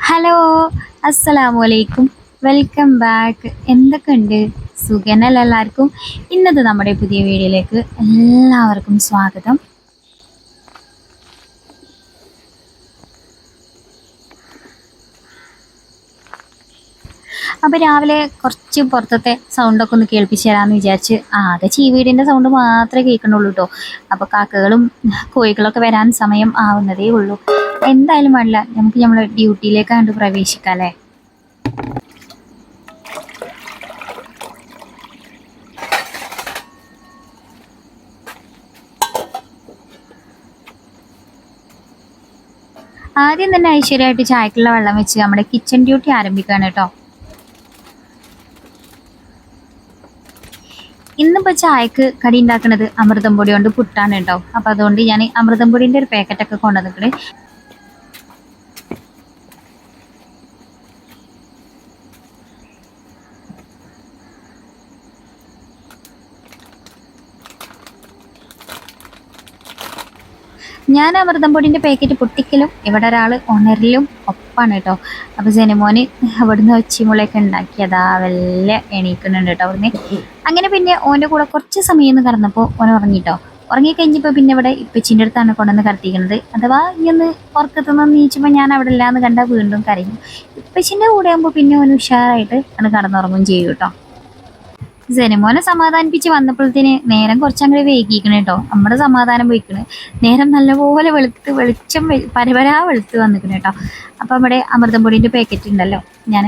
Hello അസ്സലാമു അലൈക്കും welcome back എന്തൊക്കെയുണ്ട് സുഖനല്ല എല്ലാവർക്കും? ഇന്നത്തെ നമ്മുടെ പുതിയ വീഡിയോയിലേക്ക് എല്ലാവർക്കും സ്വാഗതം. അപ്പോൾ രാവിലെ കുറച്ച് പുറത്തത്തെ സൗണ്ടൊക്കെ ഒന്ന് കേൾപ്പിച്ച് തരാമെന്ന് വിചാരിച്ച് ആകെ ചീവീടിന്റെ സൗണ്ട് മാത്രമേ കേൾക്കണുള്ളൂ കേട്ടോ അപ്പോൾ കാക്കകളും കോഴികളൊക്കെ വരാൻ സമയം ആവുന്നതേ ഉള്ളൂ. എന്തായാലും വേണ്ടില്ല നമുക്ക് നമ്മളെ ഡ്യൂട്ടിയിലേക്ക് കണ്ട് പ്രവേശിക്കാം അല്ലേ? ആദ്യം തന്നെ ഐശ്വര്യമായിട്ട് ചായക്കുള്ള വെള്ളം വെച്ച് നമ്മുടെ കിച്ചൺ ഡ്യൂട്ടി ആരംഭിക്കുകയാണ് കേട്ടോ ഇന്നിപ്പോൾ ചായക്ക് കടി ഉണ്ടാക്കുന്നത് അമൃതം പൊടി കൊണ്ട് പുട്ടാണ് കേട്ടോ അപ്പോൾ അതുകൊണ്ട് ഞാൻ അമൃതം പൊടിന്റെ ഒരു പാക്കറ്റൊക്കെ കൊണ്ടുവന്നിട്ട് ഞാൻ അമൃതം പൊടിന്റെ പാക്കറ്റ് പൊട്ടിക്കലും ഇവിടെ ഒരാൾ ഉണരലും ഒപ്പാണ് കേട്ടോ അപ്പോൾ സിനിമോന് അവിടുന്ന് ഒച്ചിമുളയൊക്കെ ഉണ്ടാക്കി അതാ വല്ല എണീക്കുന്നുണ്ട് കേട്ടോ അവിടുന്ന്. അങ്ങനെ പിന്നെ ഓന്റെ കൂടെ കുറച്ച് സമയം ഒന്ന് കടന്നപ്പോൾ ഓൻ ഉറങ്ങിട്ടോ. ഉറങ്ങിക്കഴിഞ്ഞപ്പോൾ പിന്നെ ഇവിടെ ഇപ്പച്ചിന്റെ അടുത്താണ് കൊണ്ടുവന്ന് കടത്തിക്കുന്നത് അഥവാ ഈ ഒന്ന് ഉറക്കത്തുനിന്ന് നീച്ചുമ്പോൾ ഞാൻ അവിടെ ഇല്ലാന്ന് കണ്ടാൽ വീണ്ടും കരയും. ഇപ്പച്ചിന്റെ കൂടെ ആകുമ്പോൾ പിന്നെ ഓൻ ഉഷാറായിട്ട് അത് കടന്നുറങ്ങും ചെയ്യും കേട്ടോ ജനമോനെ സമാധാനിപ്പിച്ച് വന്നപ്പോഴത്തേന് നേരം കുറച്ചങ്ങനെ വൈകിക്കണ കേട്ടോ. നമ്മുടെ സമാധാനം പോയിക്കണ്. നേരം നല്ലപോലെ വെളുത്ത് വെളിച്ചം പരപരാ വെളുത്ത് വന്നിക്കണ കേട്ടോ. അപ്പം അവിടെ അമൃതം പൊടിന്റെ പാക്കറ്റ് ഉണ്ടല്ലോ. ഞാൻ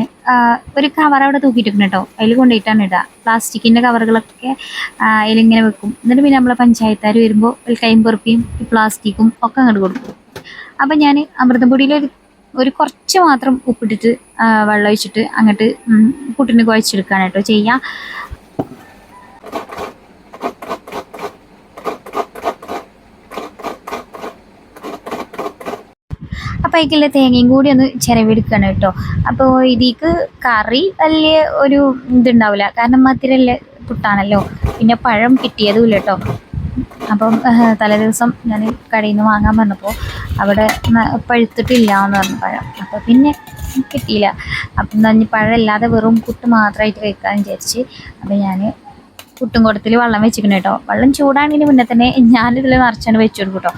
ഒരു കവർ അവിടെ തൂക്കിയിട്ടിരിക്കണം കേട്ടോ. അതിൽ കൊണ്ടുപോയിട്ടാണ് ഇടുക പ്ലാസ്റ്റിക്കിന്റെ കവറുകളൊക്കെ അതിലിങ്ങനെ വെക്കും. എന്നിട്ട് പിന്നെ നമ്മളെ പഞ്ചായത്തുകാർ വരുമ്പോൾ ഒരു കൈമ്പുറപ്പിയും പ്ലാസ്റ്റിക്കും ഒക്കെ അങ്ങോട്ട് കൊടുക്കും. അപ്പം ഞാൻ അമൃതം പൊടിയിൽ ഒരു കുറച്ച് മാത്രം ഉപ്പിട്ടിട്ട് വെള്ളം ഒഴിച്ചിട്ട് അങ്ങോട്ട് പുട്ടിന് കുഴച്ചെടുക്കുകയാണ് കേട്ടോ ചെയ്യുക അതിലേക്കുള്ള തേങ്ങയും കൂടി ഒന്ന് ചിരവെടുക്കണം കേട്ടോ. അപ്പോൾ ഇതിക്ക് കറി വലിയ ഒരു ഇതുണ്ടാവില്ല. കാരണം മധുരല്ല പുട്ടാണല്ലോ. പിന്നെ പഴം കിട്ടിയതുമില്ല കേട്ടോ. അപ്പം തലേ ദിവസം ഞാൻ കടയിൽ നിന്ന് വാങ്ങാൻ പറഞ്ഞപ്പോൾ അവിടെ പഴുത്തിട്ടില്ല എന്ന് പറഞ്ഞു പഴം. അപ്പോൾ പിന്നെ കിട്ടിയില്ല. അപ്പം നഞ്ഞ് പഴം ഇല്ലാതെ വെറും പുട്ട് മാത്രമായിട്ട് വെക്കാമെന്ന് വിചാരിച്ച് അപ്പം ഞാൻ പുട്ടും കുടത്തിൽ വെള്ളം വെച്ചിരിക്കണം കേട്ടോ. വെള്ളം ചൂടാണെങ്കിൽ മുന്നേ തന്നെ ഞാനിതിൽ നിറച്ചാണ് വെച്ചു കൊടുക്കും കേട്ടോ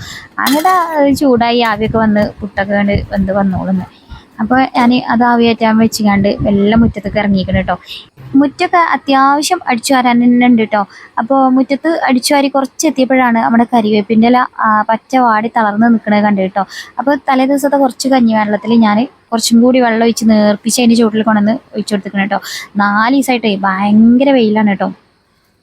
അങ്ങനെ ചൂടായി ആവിയൊക്കെ വന്ന് പുട്ടൊക്കെ കണ്ട് വന്ന് വന്നോളുന്നു അപ്പോൾ ഞാൻ അത് ആവിയേറ്റാൻ വെച്ചുകൊണ്ട് എല്ലാം മുറ്റത്തേക്ക് ഇറങ്ങിയിരിക്കണം കേട്ടോ. മുറ്റൊക്കെ അത്യാവശ്യം അടിച്ചു വരാൻ തന്നെ ഉണ്ട് കേട്ടോ. അപ്പോൾ മുറ്റത്ത് അടിച്ചു വാരി കുറച്ച് എത്തിയപ്പോഴാണ് നമ്മുടെ കരിവേപ്പിന്റെ ഇല പച്ച വാടി തളർന്ന് നിൽക്കുന്നത് കണ്ടു കേട്ടോ. അപ്പോൾ തലേ ദിവസത്തെ കുറച്ച് കഞ്ഞി വെള്ളത്തിൽ ഞാൻ കുറച്ചും കൂടി വെള്ളം ഒഴിച്ച് നേർപ്പിച്ച് അതിന്റെ ചുവട്ടിൽ കൊണ്ടുവന്ന് ഒഴിച്ചു കൊടുത്തിരിക്കണം കേട്ടോ. നാല് ദിവസമായിട്ടേ ഭയങ്കര വെയിലാണ് കേട്ടോ.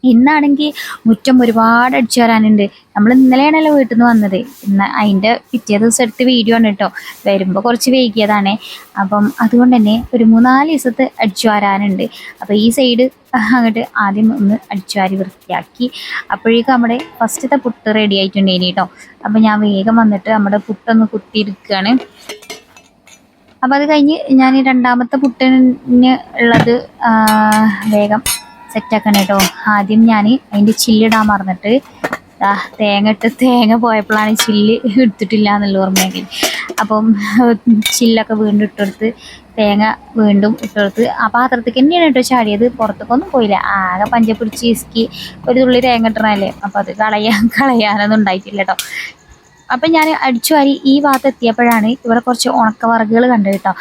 ഇന്നാണെങ്കിൽ മുറ്റം ഒരുപാട് അടിച്ചു വരാനുണ്ട്. നമ്മൾ ഇന്നലെയാണല്ലോ വീട്ടിൽ നിന്ന് വന്നത്. ഇന്ന് അതിന്റെ പിറ്റേ ദിവസം എടുത്ത് വീഡിയോ ആണ് കേട്ടോ വരുമ്പോൾ കുറച്ച് വൈകിയതാണ്. അപ്പം അതുകൊണ്ട് തന്നെ ഒരു മൂന്നാൽ ദിവസത്തെ അടിച്ചു വരാനുണ്ട്. അപ്പോൾ ഈ സൈഡ് അങ്ങോട്ട് ആദ്യം ഒന്ന് അടിച്ചു വാരി വൃത്തിയാക്കി. അപ്പോഴേക്കും നമ്മുടെ ഫസ്റ്റത്തെ പുട്ട് റെഡി ആയിട്ടുണ്ടേനി കേട്ടോ അപ്പോൾ ഞാൻ വേഗം വന്നിട്ട് നമ്മുടെ പുട്ടൊന്ന് കുത്തിയിരിക്കുകയാണ്. അപ്പോൾ അത് കഴിഞ്ഞ് ഞാൻ രണ്ടാമത്തെ പുട്ടിന് ഉള്ളത് വേഗം സെറ്റാക്കണം കേട്ടോ. ആദ്യം ഞാൻ അതിന്റെ ചില്ലിടാൻ മറന്നിട്ട് തേങ്ങ ഇട്ട് തേങ്ങ പോയപ്പോഴാണ് ചില്ല് എടുത്തിട്ടില്ല എന്നുള്ള ഓർമ്മയെങ്കിൽ അപ്പം ചില്ലൊക്കെ വീണ്ടും ഇട്ടെടുത്ത് തേങ്ങ വീണ്ടും ഇട്ടെടുത്ത് ആ പാത്രത്തേക്ക് തന്നെയാണ് കേട്ടോ ചാടിയത്. പുറത്തേക്കൊന്നും പോയില്ല. ആകെ പഞ്ച പിടിച്ച് ഇസ്കി ഒരു തുള്ളി തേങ്ങ ഇട്ടണല്ലേ അപ്പം അത് കളയാൻ കളയാനൊന്നും ഉണ്ടായിട്ടില്ല കേട്ടോ. അപ്പം ഞാൻ അടിച്ചു വാരി ഈ ഭാഗത്ത് എത്തിയപ്പോഴാണ് ഇവിടെ കുറച്ച് ഉണക്കവറകുകൾ കണ്ടത് കേട്ടോ.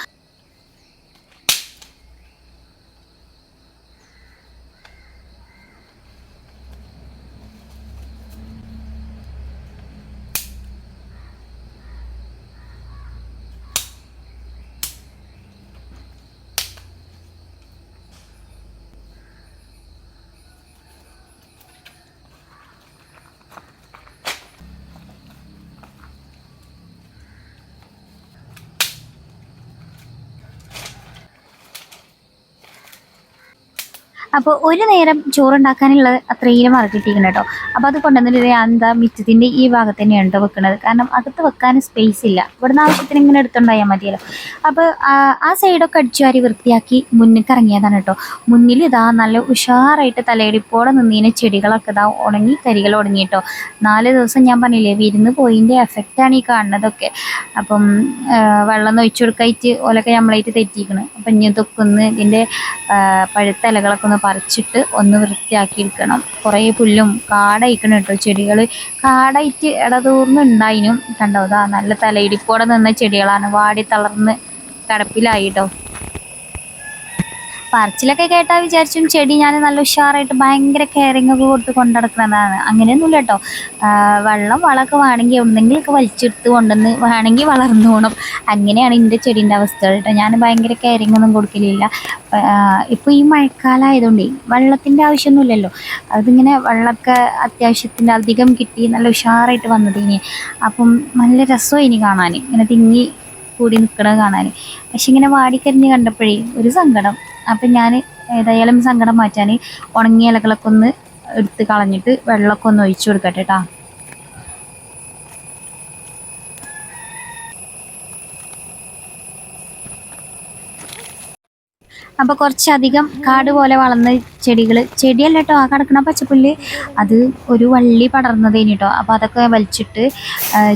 അപ്പോൾ ഒരു നേരം ചോറുണ്ടാക്കാനുള്ള അത്രയും മറ കിട്ടിയിരിക്കണം കേട്ടോ അപ്പോൾ അത് കൊണ്ടുവന്നിട്ട് ഞാൻ എന്താ മിറ്റത്തിന്റെ ഈ ഭാഗത്ത് തന്നെയാണ് കേട്ടോ വെക്കുന്നത് കാരണം അകത്ത് വെക്കാൻ സ്പേസ് ഇല്ല. ഇവിടുന്ന് ആവശ്യത്തിന് ഇങ്ങനെ എടുത്തുണ്ടായാൽ മതിയല്ലോ. അപ്പോൾ ആ- സൈഡൊക്കെ അടിച്ചു വാരി വൃത്തിയാക്കി മുന്നിൽ ഇറങ്ങിയതാണ് കേട്ടോ മുന്നിൽ ഇതാ നല്ല ഉഷാറായിട്ട് തലയിടിപ്പോടെ നിന്നീന ചെടികളൊക്കെ ഇതാ ഉണങ്ങി കരികൾ ഉണങ്ങി കേട്ടോ നാല് ദിവസം ഞാൻ പറഞ്ഞില്ലേ വിരുന്ന് പോയിന്റെ എഫക്റ്റാണ് ഈ കാണുന്നതൊക്കെ. അപ്പം വെള്ളം ഒഴിച്ചു കൊടുക്കായിട്ട് ഓലൊക്കെ നമ്മളായിട്ട് തെറ്റിയിരിക്കണം. അപ്പം ഇനി ഇതൊക്കെ ഒന്ന് ഇതിന്റെ പഴുത്ത ഇലകളൊക്കെ ഒന്ന് പറിച്ചിട്ട് ഒന്ന് വൃത്തിയാക്കി എടുക്കണം കുറേ പുല്ലും കാടയിക്കണം കേട്ടോ ചെടികൾ കാടായിട്ട് ഇടതൂർന്ന് ഉണ്ടായിനും കണ്ടോ അതാ നല്ല തലയിടിപ്പോടെ നിന്ന ചെടികളാണ്. വാടി തളർന്ന് കിടപ്പിലായി കേട്ടോ. പറച്ചിലൊക്കെ കേട്ടാ വിചാരിച്ചും ചെടി ഞാൻ നല്ല ഉഷാറായിട്ട് ഭയങ്കര കെയറിങ് ഒക്കെ കൊടുത്ത് കൊണ്ടുനടക്കുന്നതാണ് അങ്ങനെയൊന്നുമില്ല കേട്ടോ. വെള്ളം വളമൊക്കെ വേണമെങ്കിൽ എവിടെന്നെങ്കിലൊക്കെ വലിച്ചെടുത്ത് കൊണ്ടുവന്ന് വേണമെങ്കിൽ വളർന്നു പോകണം അങ്ങനെയാണ് എന്റെ ചെടീന്റെ അവസ്ഥ കേട്ടോ. ഞാൻ ഭയങ്കര കെയറിങ് ഒന്നും കൊടുക്കലില്ല. ഇപ്പോൾ ഈ മഴക്കാലം ആയതുകൊണ്ട് വെള്ളത്തിന്റെ ആവശ്യമൊന്നുമില്ലല്ലോ. അതിങ്ങനെ വെള്ളമൊക്കെ അത്യാവശ്യത്തിന് അധികം കിട്ടി നല്ല ഉഷാറായിട്ട് വന്നതിന്. അപ്പം നല്ല രസമായി ഇനി കാണാൻ. ഇങ്ങനെ തിങ്ങി കൂടി നിൽക്കണത് കാണാൻ. പക്ഷെ ഇങ്ങനെ വാടിക്കരിഞ്ഞ് കണ്ടപ്പോഴേ ഒരു സങ്കടം. അപ്പം ഞാൻ ഏതായാലും സങ്കടം മാറ്റാൻ ഉണങ്ങിയ ഇലകളൊക്കെ ഒന്ന് എടുത്ത് കളഞ്ഞിട്ട് വെള്ളമൊക്കെ ഒന്ന് ഒഴിച്ചു കൊടുക്കട്ടെ കേട്ടോ അപ്പോൾ കുറച്ചധികം കാട് പോലെ വളർന്ന ചെടികൾ ചെടിയല്ല കേട്ടോ ആ കിടക്കുന്ന പച്ചപ്പുല്ല്. അത് ഒരു വള്ളി പടർന്നതേനി കേട്ടോ അപ്പോൾ അതൊക്കെ വലിച്ചിട്ട്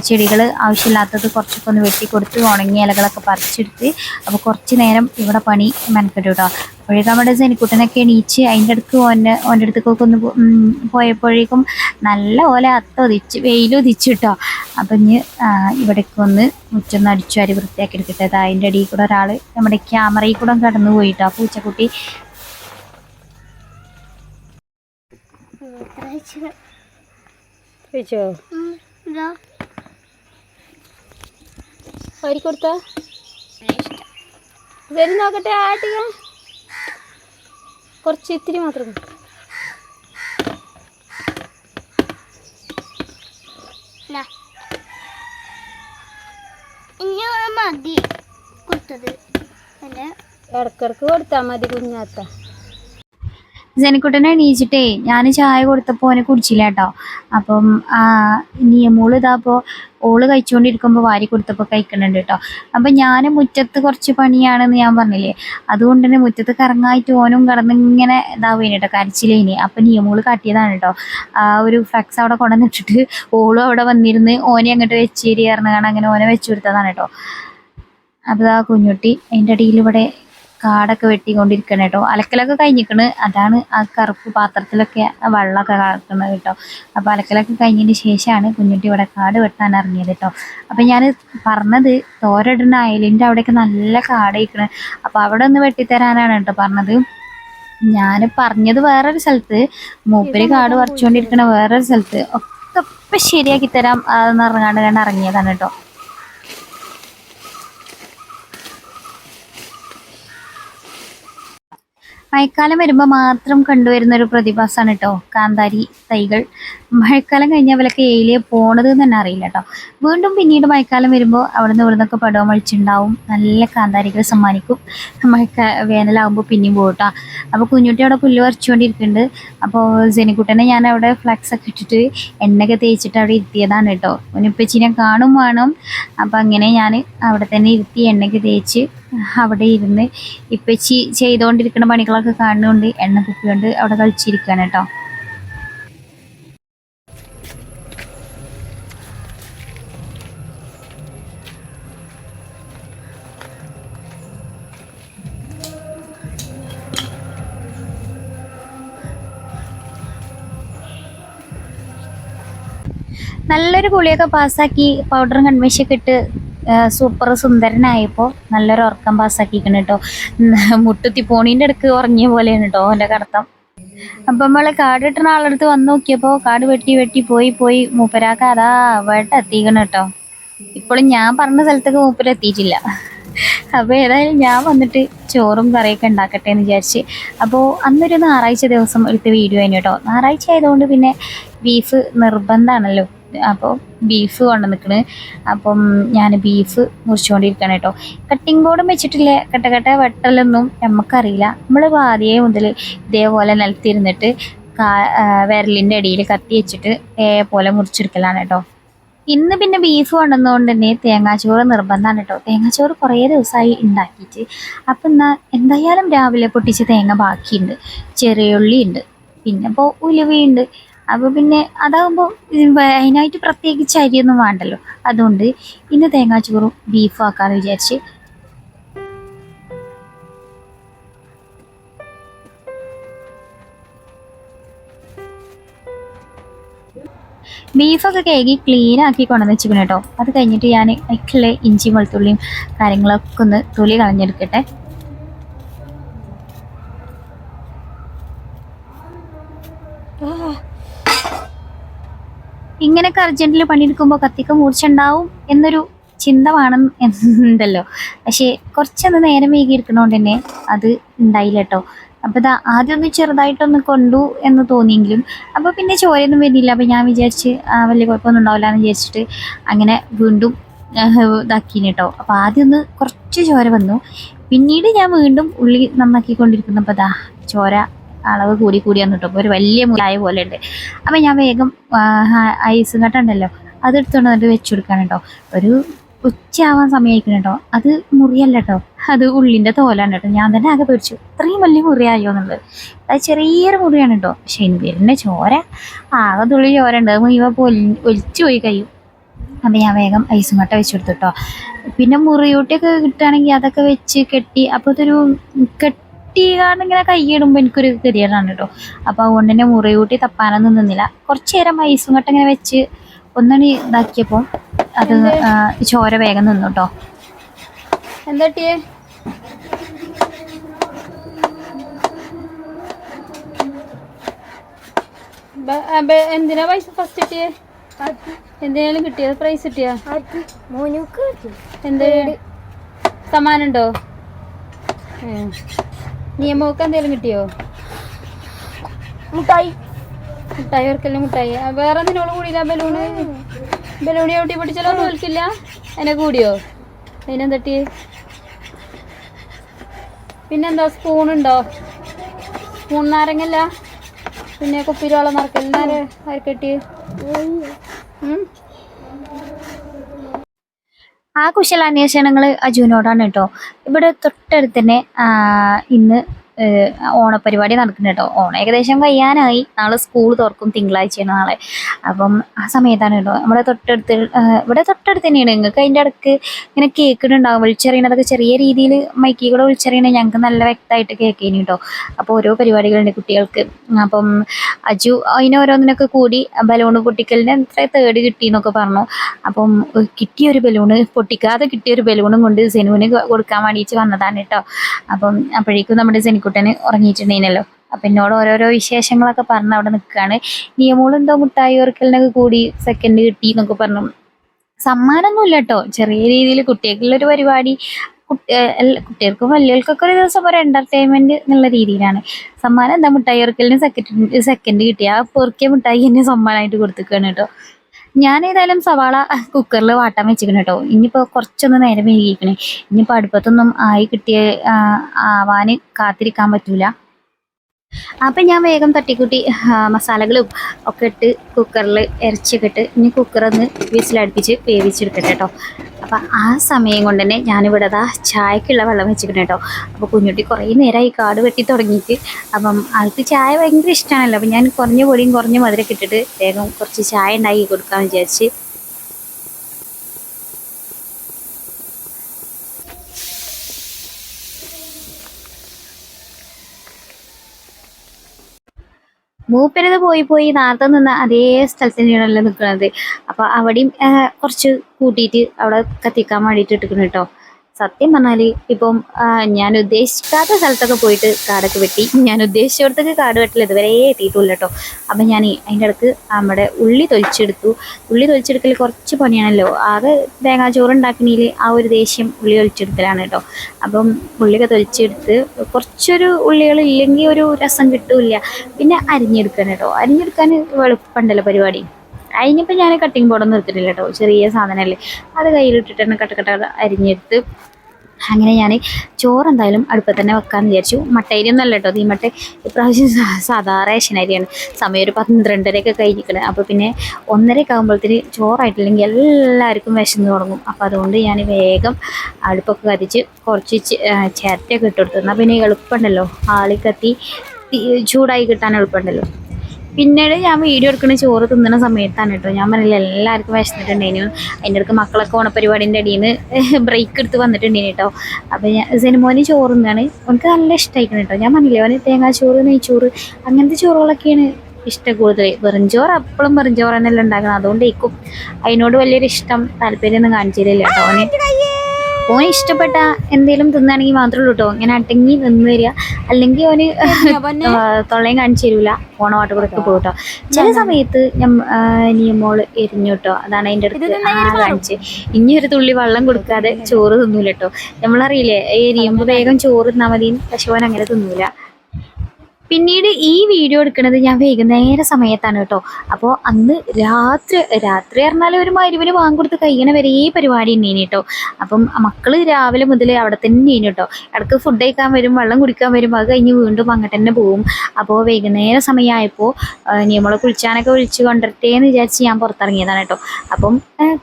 ചെടികൾ ആവശ്യമില്ലാത്തത് കുറച്ചൊക്കെ ഒന്ന് വെട്ടിക്കൊടുത്ത് ഉണങ്ങിയ ഇലകളൊക്കെ പറിച്ചെടുത്ത് അപ്പോൾ കുറച്ച് നേരം ഇവിടെ പണി മെനക്കെട്ടു കേട്ടോ അപ്പോഴേക്കും നമ്മുടെ സെനിക്കുട്ടനൊക്കെ എണീച്ച് അതിന്റെ അടുത്ത് ഓന്റെ ഓന്റെ അടുത്തേക്കൊക്കെ ഒന്ന് പോയപ്പോഴേക്കും നല്ല പോലെ അത്തൊതിച്ച് വെയിലൊതിച്ചു കേട്ടോ അപ്പം ഇനി ഇവിടേക്ക് ഒന്ന് മുറ്റൊന്ന് അടിച്ചു അരി വൃത്തിയാക്കി എടുക്കട്ടെ. അതാ അതിന്റെ അടിയിൽ കൂടെ ഒരാൾ നമ്മുടെ ക്യാമറയിൽ കൂടെ കടന്നു പോയിട്ടോ. ആ പൂച്ചക്കുട്ടി. കൊടുത്ത നോക്കട്ടെ ആട്ടിക കുറച്ച് ഇത്തിരി മാത്രം മതി. കൊടുത്തത്. അല്ലേ? ഇടക്കിടക്ക് കൊടുത്താൽ മതി കുഞ്ഞാത്ത. ജനക്കുട്ടനെ എണീച്ചിട്ടേ ഞാൻ ചായ കൊടുത്തപ്പോൾ അവനെ കുടിച്ചില്ല കേട്ടോ. അപ്പം നിയമോൾ ഇതാ ഇപ്പോൾ ഓൾ കഴിച്ചുകൊണ്ടിരിക്കുമ്പോൾ വാരി കൊടുത്തപ്പോൾ കഴിക്കുന്നുണ്ട് കേട്ടോ. അപ്പം ഞാൻ മുറ്റത്ത് കുറച്ച് പണിയാണെന്ന് ഞാൻ പറഞ്ഞില്ലേ? അതുകൊണ്ട് തന്നെ മുറ്റത്ത് കറങ്ങായിട്ട് ഓനും കടന്ന് ഇങ്ങനെ ഇതാവുകയാണ് കേട്ടോ കരച്ചിലേനി. അപ്പം നിയമോൾ കാട്ടിയതാണ് കേട്ടോ. ആ ഒരു ഫ്ലക്സ് അവിടെ കൊണ്ടുവന്നിട്ടിട്ട് ഓളും അവിടെ വന്നിരുന്ന് ഓനെ അങ്ങോട്ട് വെച്ചേരി കാരണം അങ്ങനെ ഓനെ വെച്ചു കൊടുത്തതാണ് കേട്ടോ. അപ്പോൾ ആ കുഞ്ഞുട്ടി അതിന്റെ അടിയിൽ ഇവിടെ കാടൊക്കെ വെട്ടിക്കൊണ്ടിരിക്കണം കേട്ടോ അലക്കലൊക്കെ കഴിഞ്ഞിക്കണ്. അതാണ് ആ കറുപ്പ് പാത്രത്തിലൊക്കെ വെള്ളമൊക്കെ കളക്കുന്നത് കേട്ടോ അപ്പോൾ അലക്കലൊക്കെ കഴിഞ്ഞതിന് ശേഷമാണ് കുഞ്ഞുട്ടി ഇവിടെ കാട് വെട്ടാൻ ഇറങ്ങിയത് കേട്ടോ അപ്പം ഞാൻ പറഞ്ഞത് തോരടുന്ന അയലിന്റെ അവിടെയൊക്കെ നല്ല കാട് ഇരിക്കണ് അപ്പോൾ അവിടെ ഒന്ന് വെട്ടിത്തരാനാണ് കേട്ടോ പറഞ്ഞത്. ഞാൻ പറഞ്ഞത് വേറൊരു സ്ഥലത്ത്. മൂപ്പര് കാട് പറിച്ചുകൊണ്ടിരിക്കണ വേറൊരു സ്ഥലത്ത്. ഒക്കെ ഇപ്പം ശരിയാക്കി തരാം. എന്ന് ഇറങ്ങാണ്ട് ഞാൻ ഇറങ്ങിയതാണ് കേട്ടോ മഴക്കാലം വരുമ്പോൾ മാത്രം കണ്ടുവരുന്ന ഒരു പ്രതിഭാസമാണ് കേട്ടോ കാന്താരി തൈകൾ. മഴക്കാലം കഴിഞ്ഞാൽ അവലൊക്കെ ഏലിയെ പോണത് തന്നെ അറിയില്ല കേട്ടോ വീണ്ടും പിന്നീട് മഴക്കാലം വരുമ്പോൾ അവിടുന്ന് ഇവിടുന്നൊക്കെ പടവം മഴിച്ചുണ്ടാവും നല്ല കാന്താരികൾ സമ്മാനിക്കും. മഴക്കാ വേനലാകുമ്പോൾ പിന്നെയും പോകും കേട്ടോ അപ്പോൾ കുഞ്ഞുട്ടി അവിടെ പുല്ല് പറിച്ചുകൊണ്ടിരിക്കുന്നുണ്ട് അപ്പോൾ ജനിക്കുട്ടനെ ഞാൻ അവിടെ ഫ്ലക്സ് ഒക്കെ ഇട്ടിട്ട് എണ്ണയൊക്കെ തേച്ചിട്ട് അവിടെ ഇരുത്തിയതാണ് കേട്ടോ ഉനിപ്പച്ചിനെ കാണും വേണം. അപ്പോൾ അങ്ങനെ ഞാൻ അവിടെ തന്നെ ഇരുത്തി എണ്ണയൊക്കെ തേച്ച് അവിടെ ഇരുന്ന് ഇപ്പച്ചി ചെയ്തുകൊണ്ടിരിക്കുന്ന പണികളൊക്കെ കാണുന്നുണ്ട്. എണ്ണ കുപ്പികൊണ്ട് അവിടെ കളിച്ചിരിക്കുകയാണ് കേട്ടോ. നല്ലൊരു കുളിയൊക്കെ പാസ്സാക്കി പൗഡറും കൺമേശൊക്കെ ഇട്ട് സൂപ്പർ സുന്ദരനായപ്പോൾ നല്ലൊരു ഉറക്കം പാസ്സാക്കിക്കണം കേട്ടോ മുട്ടുത്തി പോണീന്റെ അടുക്ക് ഉറങ്ങിയ പോലെയാണ് കേട്ടോ അവന്റെ കടത്തം. അപ്പം നമ്മളെ കാട് കിട്ടുന്ന ആളടുത്ത് വന്ന് നോക്കിയപ്പോൾ കാട് വെട്ടി വെട്ടി പോയി പോയി മൂപ്പരാക്ക് അതാ വേട്ട എത്തിക്കണം കേട്ടോ ഇപ്പോഴും ഞാൻ പറഞ്ഞ സ്ഥലത്തേക്ക് മൂപ്പര് എത്തിയിട്ടില്ല. അപ്പോൾ ഏതായാലും ഞാൻ വന്നിട്ട് ചോറും കറിയൊക്കെ ഉണ്ടാക്കട്ടെ എന്ന് വിചാരിച്ച്. അപ്പോൾ അന്നൊരു ഞായറാഴ്ച ദിവസം എടുത്ത വീഡിയോ ആയിരുന്നു കേട്ടോ ഞായറാഴ്ച ആയതുകൊണ്ട് പിന്നെ ബീഫ് നിർബന്ധമാണല്ലോ. അപ്പോൾ ബീഫ് കൊണ്ടുവന്നിക്കണ് അപ്പം ഞാൻ ബീഫ് മുറിച്ചുകൊണ്ടിരിക്കുകയാണ് കേട്ടോ. കട്ടിംഗ് ബോർഡും വെച്ചിട്ടില്ല. കട്ട കട്ട വെട്ടലൊന്നും നമുക്കറിയില്ല നമ്മൾ ആദ്യമേ മുതൽ ഇതേപോലെ നിലത്തിരുന്നിട്ട് കാ വിരലിന്റെ അടിയിൽ കത്തി വെച്ചിട്ട് പോലെ മുറിച്ചെടുക്കലാണ് കേട്ടോ. ഇന്ന് പിന്നെ ബീഫ് കൊണ്ടുവന്നതുകൊണ്ട് തന്നെ തേങ്ങാച്ചോറ് നിർബന്ധമാണ് കേട്ടോ. തേങ്ങാച്ചോറ് കുറേ ദിവസമായി ഉണ്ടാക്കിയിട്ട്. അപ്പം എന്നാൽ എന്തായാലും രാവിലെ പൊട്ടിച്ച് തേങ്ങ ബാക്കിയുണ്ട്. ചെറിയ ഉള്ളി ഉണ്ട് പിന്നെ ഇപ്പോൾ ഉലുവയുണ്ട്. അപ്പോൾ പിന്നെ അതാകുമ്പോൾ അതിനായിട്ട് പ്രത്യേകിച്ച് അരിയൊന്നും വേണ്ടല്ലോ. അതുകൊണ്ട് ഇന്ന് തേങ്ങാച്ചോറും ബീഫും ആക്കാമെന്ന് വിചാരിച്ച്. ബീഫൊക്കെ കേകി ക്ലീൻ ആക്കി കൊണ്ടുവന്ന് വെച്ചിരിക്കണം കേട്ടോ. അത് കഴിഞ്ഞിട്ട് ഞാൻ അതിലുള്ള ഇഞ്ചിയും വെളുത്തുള്ളിയും കാര്യങ്ങളൊക്കെ ഒന്ന് തൊലി കളഞ്ഞെടുക്കട്ടെ. ഇങ്ങനെയൊക്കെ അർജന്റിൽ പണിയെടുക്കുമ്പോൾ കത്തിക്ക് മൂർച്ചുണ്ടാവും എന്നൊരു ചിന്ത വേണം എന്നുണ്ടല്ലോ പക്ഷേ കുറച്ചൊന്ന് നേരം വൈകിയിരിക്കണോണ്ട് തന്നെ അത് ഉണ്ടായില്ല കേട്ടോ അപ്പോൾ ഇതാ ആദ്യം ഒന്ന് ചെറുതായിട്ടൊന്ന് കൊണ്ടു എന്ന് തോന്നിയെങ്കിലും അപ്പോൾ പിന്നെ ചോരയൊന്നും വരുന്നില്ല. അപ്പോൾ ഞാൻ വിചാരിച്ച് വലിയ കുഴപ്പമൊന്നും ഉണ്ടാവില്ല എന്ന് വിചാരിച്ചിട്ട് അങ്ങനെ വീണ്ടും ഇതാക്കീന് കേട്ടോ അപ്പോൾ ആദ്യം ഒന്ന് കുറച്ച് ചോര വന്നു. പിന്നീട് ഞാൻ വീണ്ടും ഉള്ളി നന്നാക്കിക്കൊണ്ടിരിക്കുന്നപ്പോൾ ദാ ചോര അളവ് കൂടി കൂടി വന്നു കേട്ടോ. അപ്പോൾ ഒരു വലിയ മുലായ പോലെ ഉണ്ട്. അപ്പം ഞാൻ വേഗം ഐസ് കട്ടുണ്ടല്ലോ അതെടുത്തോണ്ട് വന്നിട്ട് വെച്ച് കൊടുക്കാൻ കേട്ടോ. ഒരു ഉച്ചയാവാൻ സമയമായിരിക്കണം കേട്ടോ. അത് മുറിയല്ല കേട്ടോ. അത് ഉള്ളിന്റെ തോലാണ് കേട്ടോ. ഞാൻ തന്നെ ആകെ പേടിച്ചു. ഇത്രയും വലിയ മുറിയായോ എന്നുള്ളത്. അത് ചെറിയൊരു മുറിയാണ് കേട്ടോ. പക്ഷെ വരുന്ന ചോര ആകെ തുള്ളി ചോര ഉണ്ട്. മുഴുവൻ പൊലി ഒലിച്ചു പോയി കഴിയും. അപ്പം ഞാൻ വേഗം ഐസും കട്ട വെച്ച് കൊടുത്തു കേട്ടോ. പിന്നെ മുറിയൂട്ടിയൊക്കെ കിട്ടുകയാണെങ്കിൽ അതൊക്കെ വെച്ച് കെട്ടി അപ്പോൾ അതൊരു കെട്ടി കാരണം ഇങ്ങനെ കൈയിടുമ്പോൾ എനിക്കൊരു ഗതികേടാണ് കേട്ടോ. അപ്പോൾ അതുകൊണ്ട് തന്നെ മുറിയൂട്ടി തപ്പാനൊന്നും നിന്നില്ല. കുറച്ച് നേരം ഐസും കട്ട ഇങ്ങനെ വെച്ച് ഒന്നണി ഇതാക്കിയപ്പോൾ അത് ചോര വേഗം നിന്നു കേട്ടോ. എന്താ ബ- എന്തിനാ പൈസ ഫസ്റ്റ് കിട്ടിയേ? എന്തിനാലും കിട്ടിയത് പ്രൈസ് കിട്ടിയാ? എന്ത്? സമ്മാനം ഉണ്ടോ? നിയമമൊക്കെ എന്തെങ്കിലും കിട്ടിയോ? മുട്ടായി. മുട്ടായി ഓർക്കല്ലേ മുട്ടായി. വേറെ എന്തിനോട് കൂടിയില്ല ബലൂണ്? ബലൂണി ഔട്ടി പിടിച്ചാലോ തോൽക്കില്ല അതിനെ കൂടിയോ? അതിനെന്തട്ടി പിന്നെന്താ സ്പൂണുണ്ടോ സ്പൂൺ നാരങ്ങല്ല? പിന്നെ കുപ്പിരോളം മറക്കലിനാര് ആർക്കെട്ടി ആ കുശലാന്വേഷണങ്ങൾ അജുവിനോടാണ് കേട്ടോ. ഇവിടെ തൊട്ടടുത്ത് തന്നെ ഇന്ന് ഓണപരിപാടി നടക്കുന്നുണ്ട് കേട്ടോ. ഓണം ഏകദേശം കഴിയാനായി. നാളെ സ്കൂൾ തുറക്കും തിങ്കളാഴ്ചയാണ് നാളെ. അപ്പം ആ സമയത്താണ് കേട്ടോ. നമ്മുടെ തൊട്ടടുത്ത് ഇവിടെ തൊട്ടടുത്ത് തന്നെയാണ്. നിങ്ങൾക്ക് അതിന്റെ ഇടയ്ക്ക് ഇങ്ങനെ കേൾക്കുന്നുണ്ടാവും വിളിച്ചറിയണതൊക്കെ ചെറിയ രീതിയിൽ മൈക്കി കൂടെ വിളിച്ചറിയണ ഞങ്ങൾക്ക് നല്ല വ്യക്തമായിട്ട് കേൾക്കേനി കേട്ടോ. അപ്പോൾ ഓരോ പരിപാടികളുണ്ട് കുട്ടികൾക്ക്. അപ്പം അജു അതിന് ഓരോന്നിനൊക്കെ കൂടി ബലൂൺ പൊട്ടിക്കലിന് എത്ര തേർഡ് കിട്ടി എന്നൊക്കെ പറഞ്ഞു. അപ്പം കിട്ടിയൊരു ബലൂൺ പൊട്ടിക്കാതെ കിട്ടിയൊരു ബലൂണും കൊണ്ട് സെനുവിന് കൊടുക്കാൻ വേണ്ടിയിട്ട് വന്നതാണ് കേട്ടോ. അപ്പം അപ്പോഴേക്കും നമ്മുടെ സെനിക്കുട്ടന് ഉറങ്ങിയിട്ടുണ്ടേനല്ലോ. അപ്പം എന്നോട് ഓരോരോ വിശേഷങ്ങളൊക്കെ പറഞ്ഞ് അവിടെ നിൽക്കുകയാണ് നിയമോൾ എന്തോ മുട്ടായി ഓർക്കലിനൊക്കെ കൂടി സെക്കൻഡ് കിട്ടി എന്നൊക്കെ പറഞ്ഞു. സമ്മാനമൊന്നുമില്ല കേട്ടോ ചെറിയ രീതിയിൽ കുട്ടികൾക്കുള്ളൊരു പരിപാടി. കുട്ടികൾക്കും വലിയവർക്കൊക്കെ ഒരു ദിവസം ഒരു എന്റർടൈൻമെന്റ് എന്നുള്ള രീതിയിലാണ്. സമ്മാനം എന്താ? മുട്ടായി ഓർക്കലിന് സെക്കൻഡ് സെക്കൻഡ് കിട്ടി. ആ പൊറുക്കിയ മുട്ടായി എന്നെ സമ്മാനമായിട്ട് കൊടുത്തേക്കാണ് കേട്ടോ. ഞാൻ ഏതായാലും സവാള കുക്കറിൽ വാട്ടാൻ വെച്ചിരിക്കണം കേട്ടോ. ഇനിയിപ്പോൾ കുറച്ചൊന്ന് നേരം വൈകിക്കണേ ഇനിയിപ്പോൾ അടുപ്പത്തൊന്നും ആയി കിട്ടിയ ആവാൻ കാത്തിരിക്കാൻ പറ്റൂല. അപ്പം ഞാൻ വേഗം തട്ടിക്കൂട്ടി മസാലകളും ഒക്കെ ഇട്ട് കുക്കറിൽ ഇറച്ചിയൊക്കെ ഇനി കുക്കറൊന്ന് വിസിലടുപ്പിച്ച് വേവിച്ചെടുക്കട്ടെ കേട്ടോ. അപ്പം ആ സമയം കൊണ്ട് തന്നെ ഞാനിവിടെ ദാ ചായക്കുള്ള വെള്ളം വെച്ചിരിക്കണം കേട്ടോ. അപ്പോൾ കുഞ്ഞുട്ടി കുറേ നേരമായി കാട് വെട്ടി തുടങ്ങിയിട്ട് അപ്പം ആൾക്ക് ചായ ഭയങ്കര ഇഷ്ടമാണല്ലോ അപ്പം ഞാൻ കുറഞ്ഞ പൊടിയും കുറഞ്ഞ മധുരമൊക്കെ ഇട്ടിട്ട് വേഗം കുറച്ച് ചായ ഉണ്ടാക്കി കൊടുക്കാമെന്ന് വിചാരിച്ച് മൂപ്പരത് പോയി പോയി നേരത്തെ നിന്ന അതേ സ്ഥലത്ത് തന്നെയാണല്ലോ നിൽക്കുന്നത് അപ്പോൾ അവിടെയും കുറച്ച് കൂട്ടിയിട്ട് അവിടെ കത്തിക്കാൻ വേണ്ടിയിട്ട് ഇട്ടിരിക്കണം കേട്ടോ സത്യം പറഞ്ഞാൽ ഇപ്പം ഞാൻ ഉദ്ദേശിക്കാത്ത സ്ഥലത്തൊക്കെ പോയിട്ട് കാടൊക്കെ വെട്ടി. ഞാൻ ഉദ്ദേശിച്ചിടത്തൊക്കെ കാട് വെട്ടൽ ഇതുവരെ എത്തിയിട്ടില്ല കേട്ടോ അപ്പം ഞാൻ അതിന്റെ ഇടയ്ക്ക് നമ്മുടെ ഉള്ളി തൊലിച്ചെടുത്തു. ഉള്ളി തൊലിച്ചെടുക്കൽ കുറച്ച് പണിയാണല്ലോ. ആകെ തേങ്ങാച്ചോറ് ഉണ്ടാക്കണേൽ ആ ഒരു ദേഷ്യം ഉള്ളി തൊലിച്ചെടുക്കലാണ് കേട്ടോ അപ്പം ഉള്ളിയൊക്കെ തൊലിച്ചെടുത്ത് കുറച്ചൊരു ഉള്ളികൾ ഇല്ലെങ്കിൽ ഒരു രസം കിട്ടൂല പിന്നെ അരിഞ്ഞെടുക്കാൻ കേട്ടോ അരിഞ്ഞെടുക്കാൻ എളുപ്പമുണ്ടല്ലോ പരിപാടി. അതിനിപ്പോൾ ഞാൻ കട്ടിങ് ബോർഡൊന്നും എടുത്തിട്ടില്ല കേട്ടോ ചെറിയ സാധനമല്ലേ അത് കയ്യിലിട്ടിട്ട് തന്നെ കട്ട കട്ട അരിഞ്ഞെടുത്ത് അങ്ങനെ ഞാൻ ചോറ് എന്തായാലും അടുപ്പത്ത് തന്നെ വെക്കാമെന്ന് വിചാരിച്ചു. മട്ടരി ഒന്നല്ല കേട്ടോ ഈ മട്ട ഇപ്രാവശ്യം സാധാ റേഷൻ അരിയാണ്. സമയം ഒരു പന്ത്രണ്ടരയൊക്കെ കഴിഞ്ഞിരിക്കണത് അപ്പോൾ പിന്നെ ഒന്നരയൊക്കെ ആകുമ്പോഴത്തേന് ചോറായിട്ടില്ലെങ്കിൽ എല്ലാവർക്കും വിശന്ന് തുടങ്ങും. അപ്പോൾ അതുകൊണ്ട് ഞാൻ വേഗം അടുപ്പൊക്കെ കത്തിച്ച് കുറച്ച് ചിരട്ടയൊക്കെ ഇട്ട് കൊടുത്തു. എന്നാൽ പിന്നെ എളുപ്പമുണ്ടല്ലോ. ആളിക്കത്തി ചൂടായി കിട്ടാൻ എളുപ്പമുണ്ടല്ലോ. പിന്നീട് ഞാൻ വീഡിയോ എടുക്കുന്ന ചോറ് തിന്നുന്ന സമയത്താണ് കേട്ടോ. ഞാൻ പറഞ്ഞില്ല എല്ലാവർക്കും വിശന്നിട്ടുണ്ടായിരുന്നു അതിന്റെ അടുത്ത് മക്കളൊക്കെ ഓണപ്പരിപാടിന്റെ അടിയിൽ നിന്ന് ബ്രേക്ക് എടുത്ത് വന്നിട്ടുണ്ടേനു കേട്ടോ. അപ്പോൾ ഞാൻ സിനിമോന് ചോറ് തിന്നാണ്. അവനക്ക് നല്ല ഇഷ്ടമായിരിക്കണം കേട്ടോ. ഞാൻ പറഞ്ഞില്ലേ അവന് തേങ്ങാച്ചോറ് നെയ്ച്ചോറ് അങ്ങനത്തെ ചോറുകളൊക്കെയാണ് ഇഷ്ടം കൂടുതൽ വെറുംചോറ് അപ്പോഴും വെറുംചോറ് തന്നെയല്ല ഉണ്ടാക്കണം അതുകൊണ്ടേക്കും അതിനോട് വലിയൊരു ഇഷ്ടം താല്പര്യമൊന്നും കാണിച്ചില്ല കേട്ടോ. അവന് ഓന് ഇഷ്ടപ്പെട്ട എന്തെങ്കിലും തിന്നാണെങ്കിൽ മാത്രമേ ഉള്ളൂ കേട്ടോ ഇങ്ങനെ അടങ്ങി നിന്ന് വരിക. അല്ലെങ്കിൽ ആ, തൊള്ളയും കാണിച്ചു തരൂല. ഓണമായിട്ട് കൂടെ പോകും പോകട്ടോ ചില സമയത്ത് നിയമോൾ എരിഞ്ഞു കേട്ടോ. അതാണ് അതിന്റെ അടുത്ത് കാണിച്ച്. ഇനി ഒരു തുള്ളി വെള്ളം കൊടുക്കാതെ ചോറ് തിന്നൂല കേട്ടോ. നമ്മളറിയില്ലേ എരിയുമ്പോൾ വേഗം ചോറ് തിന്നാൽ മതി പക്ഷെ ഓൻ അങ്ങനെ തിന്നൂല. പിന്നീട് ഈ വീഡിയോ എടുക്കുന്നത് ഞാൻ വൈകുന്നേര സമയത്താണ് കേട്ടോ. അപ്പോൾ അന്ന് രാത്രി രാത്രി പറഞ്ഞാൽ ഒരു മരുവിന് വാങ്ങിക്കൊടുത്ത് കഴിയണ വരെ ഈ പരിപാടി ഉണ്ടേനി കേട്ടോ. അപ്പം മക്കൾ രാവിലെ മുതൽ അവിടെ തന്നെ കേട്ടോ. ഇടയ്ക്ക് ഫുഡ് കഴിക്കാൻ വരും വെള്ളം കുടിക്കാൻ വരും അത് കഴിഞ്ഞ് വീണ്ടും അങ്ങോട്ട് തന്നെ പോവും അപ്പോൾ വൈകുന്നേര സമയമായപ്പോൾ നിയമളെ കുളിച്ചാനൊക്കെ വിളിച്ച് കൊണ്ടിരട്ടെ എന്ന് വിചാരിച്ച് ഞാൻ പുറത്തിറങ്ങിയതാണ് കേട്ടോ. അപ്പം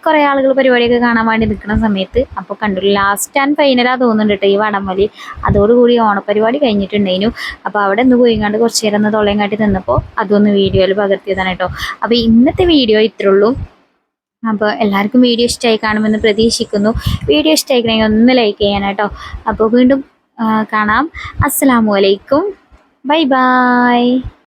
കുറേ ആളുകൾ പരിപാടിയൊക്കെ കാണാൻ വേണ്ടി നിൽക്കുന്ന സമയത്ത് അപ്പോൾ കണ്ടു ലാസ്റ്റ് ആൻഡ് ഫൈനലാ തോന്നുന്നുണ്ട് കേട്ടോ ഈ വടംവലി. അതോടുകൂടി ഓണപ്പരിപാടി കഴിഞ്ഞിട്ടുണ്ടായിരുന്നു അപ്പോൾ അവിടെ നിന്ന് പോയിങ്ങാണ്ട് കുറച്ച് നേരം ഒന്ന് തൊള്ളയും കാട്ടി നിന്നപ്പോൾ അതൊന്ന് വീഡിയോയിൽ പകർത്തിയതാണ് കേട്ടോ അപ്പോൾ ഇന്നത്തെ വീഡിയോ ഇത്രേ ഉള്ളൂ. അപ്പോൾ എല്ലാവർക്കും വീഡിയോ ഇഷ്ടമായി കാണുമെന്ന് പ്രതീക്ഷിക്കുന്നു. വീഡിയോ ഇഷ്ടമായിക്കണമെങ്കിൽ ഒന്ന് ലൈക്ക് ചെയ്യാനാണ് കേട്ടോ അപ്പോൾ വീണ്ടും കാണാം. അസ്സലാമു വലൈക്കും ബൈ ബൈ.